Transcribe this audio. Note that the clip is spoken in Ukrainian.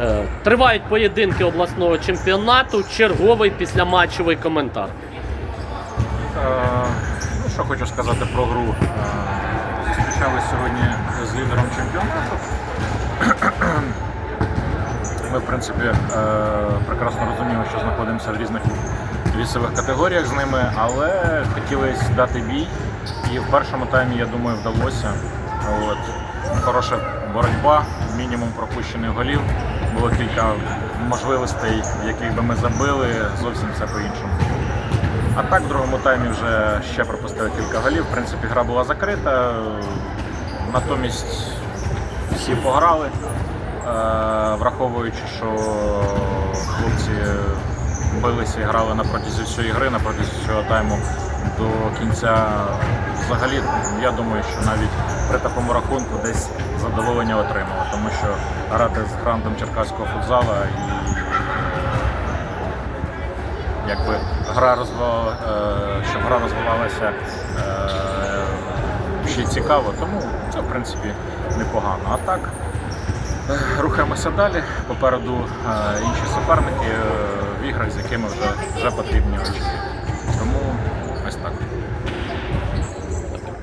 Е, Тривають поєдинки обласного чемпіонату. Черговий післяматчевий коментар. Е, Ну, що хочу сказати про гру. Е, Зустрічалися сьогодні з лідером чемпіонату. Ми, в принципі, прекрасно розуміємо, що знаходимося в різних вісових категоріях з ними, але хотілося дати бій. І в першому таймі, я думаю, вдалося. От. Хороша боротьба, мінімум пропущених голів. Було кілька можливостей, яких би ми забили, зовсім все по-іншому. А так в другому таймі вже ще пропустили кілька голів. В принципі, гра була закрита. Натомість всі пограли, е, враховуючи, що хлопці билися і грали на протязі всієї гри, на протязі всього тайму до кінця. Взагалі, я думаю, що навіть при такому рахунку десь задоволення отримали, тому що грати з грантом черкаського футзала і якби гра розвивала, е, щоб гра розвивалася е, ще цікаво, тому це в принципі непогано. А так е, рухаємося далі. Попереду інші суперники в іграх, з якими вже, вже потрібні очки. Тому.